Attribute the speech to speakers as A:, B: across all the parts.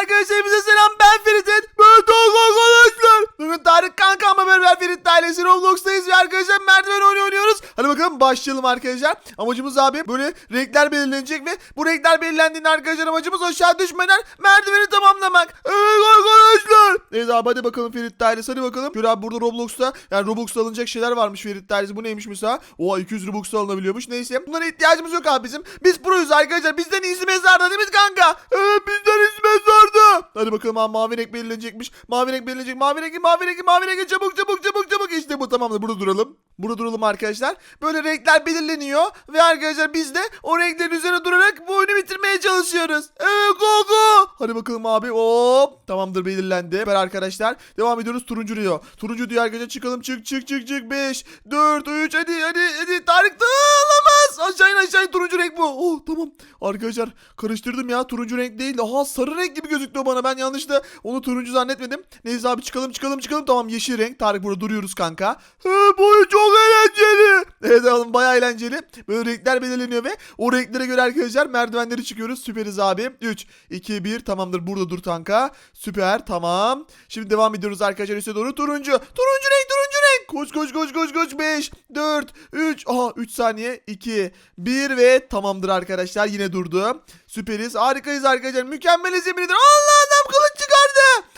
A: arkadaşlar bize selam başlayalım arkadaşlar. Amacımız abi böyle renkler belirlenecek ve bu renkler belirlendiğinde arkadaşlar amacımız aşağı düşmeden merdiveni tamamlamak. Evet arkadaşlar. Evet abi hadi bakalım Ferit ailesi hadi bakalım. Gör abi burada Roblox'ta yani Robux'ta alınacak şeyler varmış Ferit ailesi. Bu neymiş mesela? Oha 200 Robux'ta alınabiliyormuş. Neyse bunlara ihtiyacımız yok abi bizim. Biz proyuz arkadaşlar. Bizden iyisi mezarda değil mi kanka? Evet bizden iyisi mezarda. Hadi bakalım abi mavi renk belirlenecekmiş. Mavi renk belirlenecek. Mavi rengi mavi rengi mavi rengi çabuk çabuk çabuk çabuk. İşte bu tamamdır burada duralım. Burada duralım arkadaşlar. Böyle renkler belirleniyor. Ve arkadaşlar biz de o renklerin üzerine durarak bu oyunu bitirmeye çalışıyoruz. Evet go go. Hadi bakalım abi. Hop. Tamamdır belirlendi. Süper arkadaşlar. Devam ediyoruz. Turuncu diyor. Turuncu diyor arkadaşlar. Çıkalım çık çık çık çık. 5, 4, 3. Hadi hadi hadi. Tarık da. Aşağı in aşağı in. Turuncu renk bu. Oh tamam. Arkadaşlar karıştırdım ya. Turuncu renk değil. Aha sarı renk gibi gözüktü bana. Ben yanlışlıkla onu turuncu zannetmedim. Neyse abi çıkalım çıkalım çıkalım. Tamam yeşil renk. Tarık burada duruyoruz kanka. He, bu oyun çok. Evet oğlum bayağı eğlenceli. Böyle renkler belirleniyor ve o renklere göre arkadaşlar merdivenleri çıkıyoruz. Süperiz abi. 3, 2, 1 tamamdır. Burada dur kanka. Süper tamam. Şimdi devam ediyoruz arkadaşlar üste doğru. Turuncu. Turuncu renk turuncu renk. Koş koş koş koş koş. 5, 4, 3. Aha 3 saniye. 2, 1 ve tamamdır arkadaşlar. Yine durdu. Süperiz. Harikayız arkadaşlar. Mükemmeliz yemin. Allah.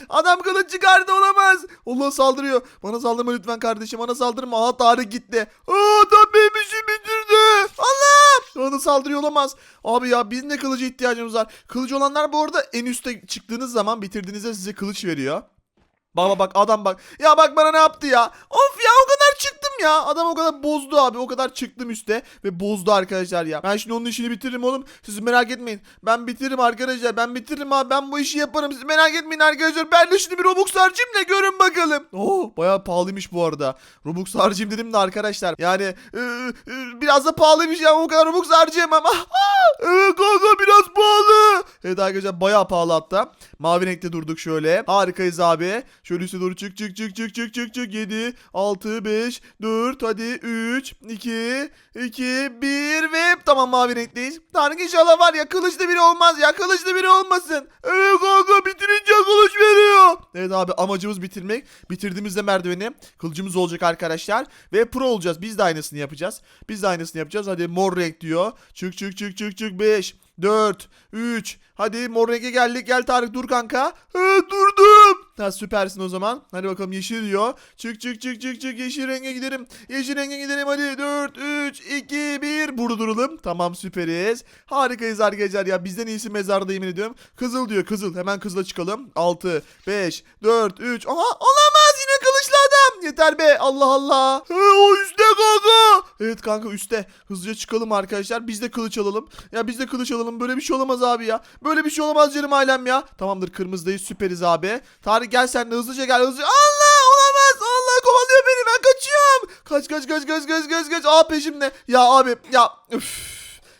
A: Adam kılıç çıkardı olamaz. Allah saldırıyor. Bana saldırma lütfen kardeşim. Bana saldırma. Aha Tarık gitti. Aa, adam benim işimi bitirdi. Allah. Bana saldırıyor olamaz. Abi ya bizim de kılıcı ihtiyacımız var. Kılıcı olanlar bu arada en üste çıktığınız zaman bitirdiğinizde size kılıç veriyor. Bak bak bak adam bak. Ya bak bana ne yaptı ya. Of ya o kadar çıktım ya. Adam o kadar bozdu abi. O kadar çıktım üste ve bozdu arkadaşlar ya. Ben şimdi onun işini bitiririm oğlum. Siz merak etmeyin. Ben bitiririm arkadaşlar. Ben bitiririm abi. Ben bu işi yaparım. Siz merak etmeyin arkadaşlar. Ben de şimdi bir Robux harcayayım görün bakalım. Oo bayağı pahalıymış bu arada. Robux harcayayım dedim de arkadaşlar. Yani e, e, biraz da pahalıymış ya. O kadar Robux harcayamam. Evet kanka biraz pahalı. Evet arkadaşlar bayağı pahalı hatta. Mavi renkte durduk şöyle. Harikayız abi. Şöyle üste doğru çık çık çık çık çık çık çık. 7, 6, 5, 4, hadi 3, 2, 2, 1 ve tamam mavi renkteyiz. Tanrı inşallah var ya kılıçlı biri olmaz ya. Kılıçlı biri olmasın. Evet kanka bitirince kılıç veriyor. Evet abi amacımız bitirmek. Bitirdiğimizde merdiveni kılıcımız olacak arkadaşlar. Ve pro olacağız. Biz de aynısını yapacağız. Biz de aynısını yapacağız. Hadi mor renk diyor. Çık çık çık çık çık 5, 4, 3. Hadi mor renge geldik. Gel Tarık dur kanka. He, durdum. Ha, süpersin o zaman. Hadi bakalım yeşil diyor. Çık çık çık çık çık yeşil renge gidelim. Yeşil renge gidelim hadi. 4, 3, 2, 1. Burada duralım. Tamam süperiz. Harikayız arkadaşlar ya. Bizden iyisi mezarda yemin ediyorum. Kızıl diyor kızıl. Hemen kızla çıkalım. 6, 5, 4, 3. Aha olamaz yine kılıçlı adam. Yeter be Allah Allah. He, o üstte kanka. Evet kanka üstte. Hızlıca çıkalım arkadaşlar. Biz de kılıç alalım. Ya biz de kılıç alalım. Böyle bir şey olamaz abi ya. Böyle bir şey olamaz canım ailem ya. Tamamdır kırmızıdayız süperiz abi. Tarık gel sen de hızlıca gel hızlıca. Allah olamaz. Allah kovalıyor beni ben kaçıyorum. Kaç kaç kaç kaç kaç kaç kaç. Aa peşimde. Ya abi ya. Üf.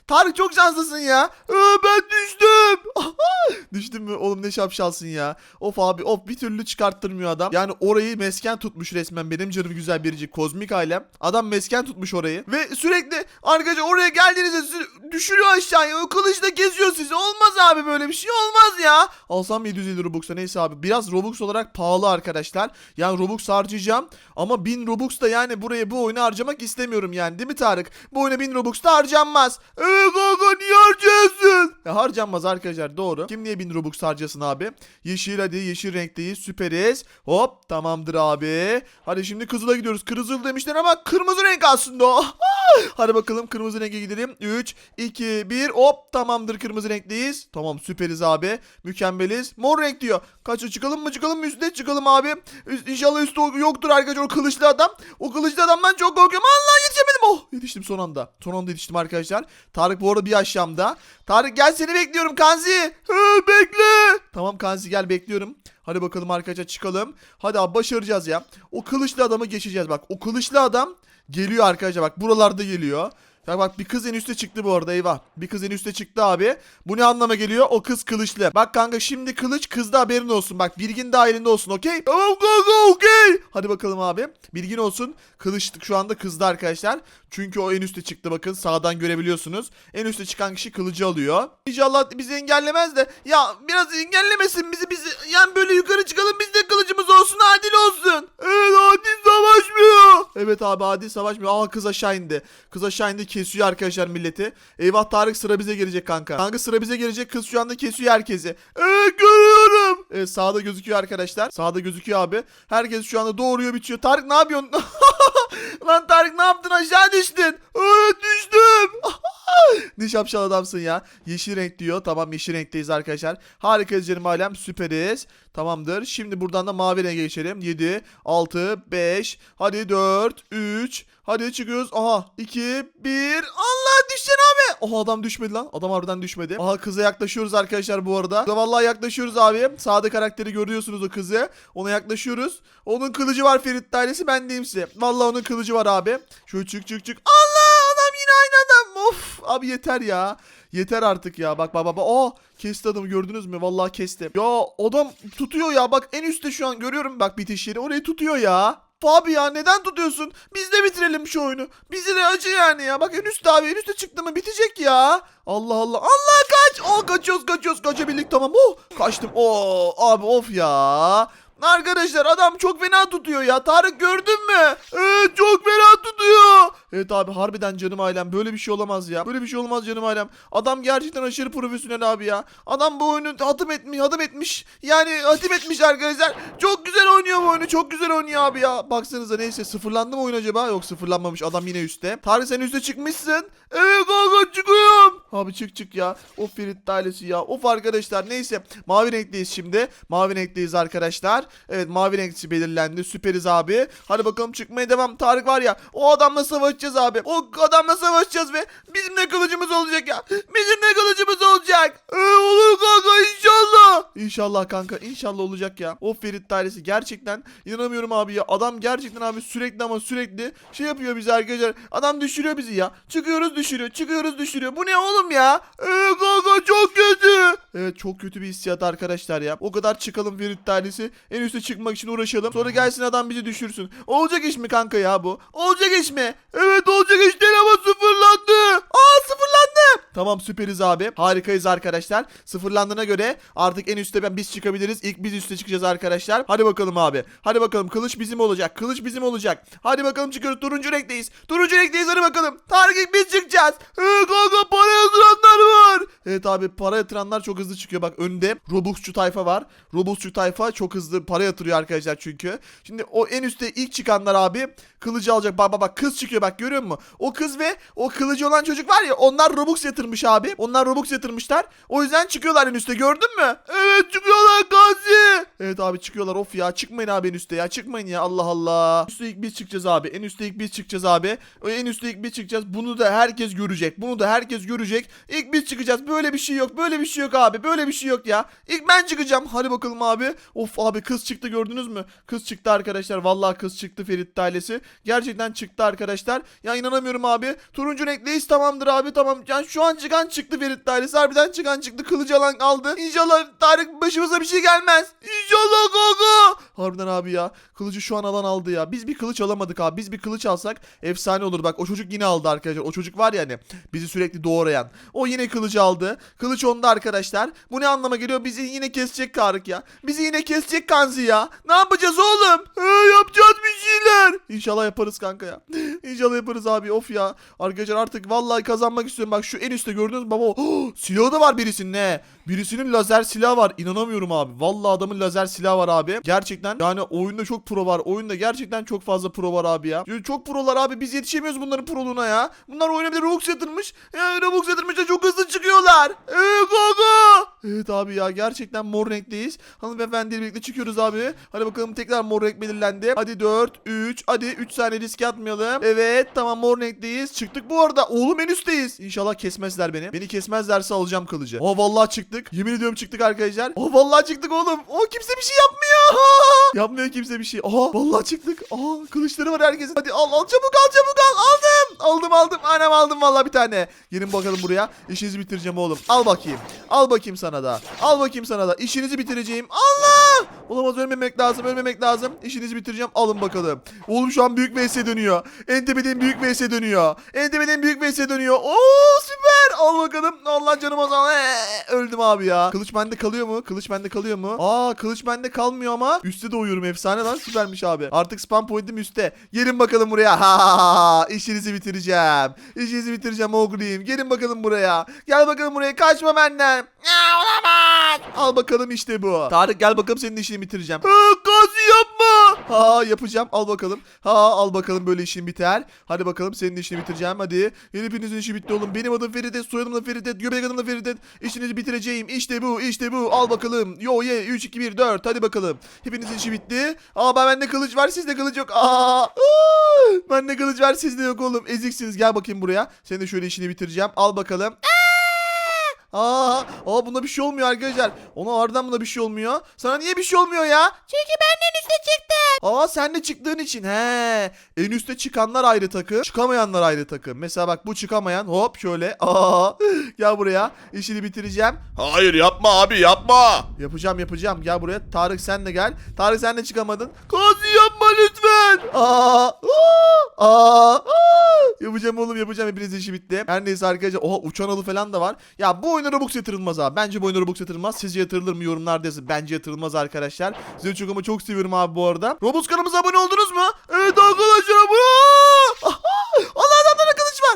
A: Tarık çok şanslısın ya. Ee, ben düştüm. Düştün mü? Oğlum ne şapşalsın ya. Of abi of bir türlü çıkarttırmıyor adam. Yani orayı mesken tutmuş resmen benim canım güzel biricik kozmik ailem. Adam mesken tutmuş orayı. Ve sürekli arkadaşlar oraya geldiğinizde sizi düşürüyor aşağıya. O kılıçla geziyor sizi. Olmaz abi böyle bir şey olmaz ya. Alsam 750 Robux'a neyse abi. Biraz Robux olarak pahalı arkadaşlar. Yani Robux harcayacağım. Ama 1000 Robux da yani buraya bu oyunu harcamak istemiyorum yani. Değil mi Tarık? Bu oyuna 1000 Robux da harcanmaz. Evet kanka niye harcıyorsun? Ya harcanmaz arkadaşlar doğru. Kim niye 1000 Robux harcasın abi? Yeşil hadi yeşil renkteyiz süperiz. Hop tamamdır abi. Hadi şimdi kızıla gidiyoruz. Kızıl demişler ama kırmızı renk aslında o. Hadi bakalım kırmızı renge gidelim. 3, 2, 1 hop tamamdır kırmızı renkteyiz. Tamam süperiz abi. Mükemmeliz. Mor renk diyor. Kaça çıkalım mı çıkalım mı üstüne çıkalım abi. Üst, inşallah üstü yoktur arkadaşlar o kılıçlı adam. O kılıçlı adamdan çok korkuyorum. Allah yetişemedim. Oh yetiştim son anda. Son anda yetiştim arkadaşlar. Tarık bu arada bir aşağımda. Tarık gel seni bekliyorum Kanzi. He, bekle. Tamam Kanzi gel bekliyorum. Hadi bakalım arkadaşlar çıkalım. Hadi abi başaracağız ya. O kılıçlı adamı geçeceğiz bak. O kılıçlı adam geliyor arkadaşlar bak buralarda geliyor. Ya bak bir kız en üste çıktı bu arada eyvah. Bir kız en üste çıktı abi. Bu ne anlama geliyor? O kız kılıçlı. Bak kanka şimdi kılıç kızda haberin olsun. Bak bilgin dahilinde olsun okey? Tamam kanka okey. Hadi bakalım abi. Bilgin olsun. Kılıç şu anda kızda arkadaşlar. Çünkü o en üste çıktı bakın sağdan görebiliyorsunuz. En üste çıkan kişi kılıcı alıyor. İnşallah bizi engellemez de. Ya biraz engellemesin bizi bizi. Yani böyle yukarı çıkalım biz de kılıcımız olsun adil olsun. Evet adil savaşmıyor. Evet abi adil savaşmıyor. Aa kız aşağı indi. Kız aşağı indi kesiyor arkadaşlar milleti. Eyvah Tarık sıra bize gelecek kanka. Kanka sıra bize gelecek kız şu anda kesiyor herkesi. Evet görüyorum. Evet sağda gözüküyor arkadaşlar. Sağda gözüküyor abi. Herkes şu anda doğuruyor bitiyor. Tarık ne yapıyorsun? Lan Tarık ne yaptın aşağı düştün. Evet düştüm. ne şapşal adamsın ya. Yeşil renk diyor. Tamam yeşil renkteyiz arkadaşlar. Harikayız canım alem. Süperiz. Tamamdır. Şimdi buradan da mavi renge geçelim. 7, 6, 5. Hadi 4, 3. Hadi çıkıyoruz. Aha 2, 1. Allah düşeceksin abi. Oha adam düşmedi lan. Adam harbiden düşmedi. Aha kıza yaklaşıyoruz arkadaşlar bu arada. Kıza vallahi yaklaşıyoruz abi. Sağda karakteri görüyorsunuz o kızı. Ona yaklaşıyoruz. Onun kılıcı var Ferit ailesi ben diyeyim size. Vallahi onun kılıcı var abi. Şöyle çık çık çık. Allah adam yine aynı adam. Of abi yeter ya. Yeter artık ya. Bak bak bak. Oh kesti adamı gördünüz mü? Vallahi kesti. Ya adam tutuyor ya. Bak en üstte şu an görüyorum bak bitiş yeri. Orayı tutuyor ya. Abi ya neden tutuyorsun? Biz de bitirelim şu oyunu. Bizi de acı yani ya. Bak en üstte abi en üstte çıktı mı bitecek ya. Allah Allah. Allah kaç. Oh kaçıyoruz kaçıyoruz kaçabildik tamam. Oh kaçtım. Oh abi of ya. Arkadaşlar adam çok fena tutuyor ya. Tarık gördün mü? Evet çok fena tutuyor. Evet abi harbiden canım ailem böyle bir şey olamaz ya. Böyle bir şey olmaz canım ailem. Adam gerçekten aşırı profesyonel abi ya. Adam bu oyunu hatim etmiş, hatim etmiş. Yani hatim etmiş arkadaşlar. Çok güzel oynuyor bu oyunu. Çok güzel oynuyor abi ya. Baksanıza neyse sıfırlandı mı oyun acaba? Yok sıfırlanmamış. Adam yine üstte. Tarık sen üstte çıkmışsın. Evet kanka çıkıyorum. Abi çık çık ya. Of Ferit ailesi ya. Of arkadaşlar neyse. Mavi renkteyiz şimdi. Mavi renkteyiz arkadaşlar. Evet mavi renkçi belirlendi. Süperiz abi. Hadi bakalım çıkmaya devam. Tarık var ya. O adamla savaşacağız abi. O adamla savaşacağız ve bizim ne kılıcımız olacak ya. Bizim ne kılıcımız olacak. Ee, olur kanka inşallah. İnşallah kanka inşallah olacak ya. O Ferit dairesi gerçekten inanamıyorum abi ya. Adam gerçekten abi sürekli ama sürekli şey yapıyor bizi arkadaşlar. Adam düşürüyor bizi ya. Çıkıyoruz düşürüyor. Çıkıyoruz düşürüyor. Bu ne oğlum ya? Ee, kanka çok kötü. Evet çok kötü bir hissiyat arkadaşlar ya. O kadar çıkalım Ferit dairesi. En üste çıkmak için uğraşalım. Sonra gelsin adam bizi düşürsün. Olacak iş mi kanka ya bu? Olacak iş mi? Evet olacak iş değil ama sıfırlandı. Aa sıfırlandı. Tamam süperiz abi. Harikayız arkadaşlar. Sıfırlandığına göre artık en üstte ben biz çıkabiliriz. İlk biz üste çıkacağız arkadaşlar. Hadi bakalım abi. Hadi bakalım kılıç bizim olacak. Kılıç bizim olacak. Hadi bakalım çıkıyoruz. Turuncu renkteyiz. Turuncu renkteyiz hadi bakalım. Tarık biz çıkacağız. Ee, kanka para yatıranlar var. Evet abi para yatıranlar çok hızlı çıkıyor. Bak önde Robux'cu tayfa var. Robux'cu tayfa çok hızlı para yatırıyor arkadaşlar çünkü. Şimdi o en üstte ilk çıkanlar abi kılıcı alacak. Bak bak bak kız çıkıyor bak görüyor musun? O kız ve o kılıcı olan çocuk var ya onlar Robux yatırmış abi. Onlar Robux yatırmışlar. O yüzden çıkıyorlar en üstte gördün mü? Evet çıkıyorlar Gazi. Evet abi çıkıyorlar of ya çıkmayın abi en üstte ya çıkmayın ya Allah Allah. Üstte ilk biz çıkacağız abi. En üstte ilk biz çıkacağız abi. En üstte ilk biz çıkacağız. Bunu da herkes görecek. Bunu da herkes görecek. İlk biz çıkacağız. Böyle bir şey yok. Böyle bir şey yok abi. Böyle bir şey yok ya. İlk ben çıkacağım. Hadi bakalım abi. Of abi kız çıktı gördünüz mü? Kız çıktı arkadaşlar. Vallahi kız çıktı Ferit ailesi. Gerçekten çıktı arkadaşlar. Ya inanamıyorum abi. Turuncu renkliyiz tamamdır abi tamam. Yani şu an çıkan çıktı Ferit ailesi. Harbiden çıkan çıktı. Kılıcı alan aldı. İnşallah Tarık başımıza bir şey gelmez. İnşallah kanka. Harbiden abi ya. Kılıcı şu an alan aldı ya. Biz bir kılıç alamadık abi. Biz bir kılıç alsak efsane olur. Bak o çocuk yine aldı arkadaşlar. O çocuk var ya hani bizi sürekli doğrayan. O yine kılıcı aldı. Kılıç onda arkadaşlar. Bu ne anlama geliyor? Bizi yine kesecek Tarık ya. Bizi yine kesecek Kanzi ya. Ne yapacağız oğlum? He, yapacağız bir şeyler. İnşallah yaparız kanka ya. İnşallah yaparız abi. Of ya. Arkadaşlar artık vallahi kazanmak istiyorum. Bak şu en üstte gördünüz mü baba? Oh, silahı da var birisinin ne? Birisinin lazer silahı var. İnanamıyorum abi. Vallahi adamın lazer silahı var abi. Gerçekten yani oyunda çok pro var. Oyunda gerçekten çok fazla pro var abi ya. Çok prolar abi. Biz yetişemiyoruz bunların proluğuna ya. Bunlar oyuna bir de Robux yatırmış. Ya Robux yatırmış da çok hızlı çıkıyorlar. Evet kanka. Evet abi ya gerçekten mor renkteyiz. Hanımefendiyle birlikte çıkıyoruz abi. Hadi bakalım tekrar mor renk belirlendi. Hadi 4, 3. Hadi 3 saniye riske atmayalım. Evet tamam mor renkteyiz. Çıktık bu arada. Oğlum en üstteyiz. İnşallah kesmezler beni. Beni kesmezlerse alacağım kılıcı. Aa vallahi çıktık. Yemin ediyorum çıktık arkadaşlar. Aa vallahi çıktık oğlum. Aa kimse bir şey yapmıyor. Yapmıyor kimse bir şey. Aha vallahi çıktık. Aa kılıçları var herkesin. Hadi al al çabuk al çabuk al. Aldım. Aldım aldım. Anam aldım vallahi bir tane. Gelin bakalım buraya. İşinizi bitireceğim oğlum. Al bakayım. Al bakayım sana da. Al bakayım sana da. İşinizi bitireceğim. Allah! Olamaz ölmemek lazım. Ölmemek lazım. İşinizi bitireceğim. Alın bakalım. Oğlum şu an büyük vs dönüyor. En tepeden büyük vs dönüyor. En tepeden büyük vs dönüyor. Oo süper. Al bakalım. Allah canım azal. Ee, öldüm abi ya. Kılıç bende kalıyor mu? Kılıç bende kalıyor mu? Aa kılıç bende kalmıyor ama üstte de uyuyorum. Efsane lan süpermiş abi. Artık spam point'im üstte. Gelin bakalım buraya. Ha. İşinizi bitireceğim. İşinizi bitireceğim oğlum. Gelin bakalım buraya. Gel bakalım buraya. Kaçma benden. Ya olamaz. Al bakalım işte bu. Tarık gel bakalım senin işini bitireceğim. Ha, Gazi yapma. Ha yapacağım. Al bakalım. Ha al bakalım böyle işin biter. Hadi bakalım senin işini bitireceğim. Hadi. Hepinizin işi bitti oğlum. Benim adım Feridet. Soyadım da Feridet. Göbek adım da Feridet. İşinizi bitireceğim. İşte bu. işte bu. Al bakalım. Yo ye. 3 2 1 4. Hadi bakalım. Hepinizin işi bitti. Aa ben bende kılıç var. Sizde kılıç yok. Aa. Aa! Bende kılıç var. Sizde yok oğlum. Eziksiniz. Gel bakayım buraya. Senin de şöyle işini bitireceğim. Al bakalım. Aa, aa bunda bir şey olmuyor arkadaşlar. Ona ardından buna bir şey olmuyor. Sana niye bir şey olmuyor ya? Çünkü benden üste çıktın. Aa sen de çıktığın için. He. En üste çıkanlar ayrı takım. Çıkamayanlar ayrı takım. Mesela bak bu çıkamayan. Hop şöyle. Aa. Gel buraya. İşini bitireceğim.
B: Hayır yapma abi yapma.
A: Yapacağım yapacağım. Gel buraya. Tarık sen de gel. Tarık sen de çıkamadın. Yapma lütfen. Aa. Aa. Aa. Yapacağım oğlum yapacağım. Hepinizin işi bitti. Her neyse arkadaşlar. Oha uçan alı falan da var. Ya bu oyuna Robux yatırılmaz abi. Bence bu oyuna Robux yatırılmaz. Sizce yatırılır mı? Yorumlarda yazın. Bence yatırılmaz arkadaşlar. Sizi çok ama çok seviyorum abi bu arada. Robux kanalımıza abone oldunuz mu? Evet arkadaşlar abone.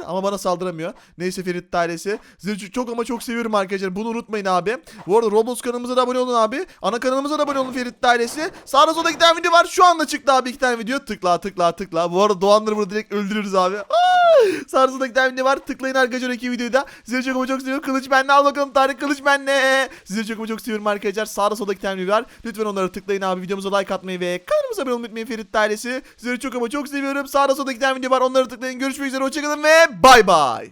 A: Var. Ama bana saldıramıyor. Neyse Ferit dairesi. Sizi çok- ama çok seviyorum arkadaşlar. Bunu unutmayın abi. Bu arada Roblox kanalımıza da abone olun abi. Ana kanalımıza da abone olun Ferit dairesi. Sağda solda tane video var. Şu anda çıktı abi iki tane video. Tıkla tıkla tıkla. Bu arada Doğanları burada direkt öldürürüz abi. Aa! Tane video var. Tıklayın arkadaşlar iki videoyu da. Sizi çok ama çok seviyorum. Kılıç bende al bakalım Tarık kılıç bende. Sizi çok ama çok seviyorum arkadaşlar. Sağda solda iki tane video var. Lütfen onlara tıklayın abi. Videomuza like atmayı ve kanalımıza abone olmayı unutmayın Ferit dairesi. Sizleri çok ama çok seviyorum. Sağda solda iki tane video var. Onları tıklayın. Görüşmek üzere. Hoşçakalın ve bay bay.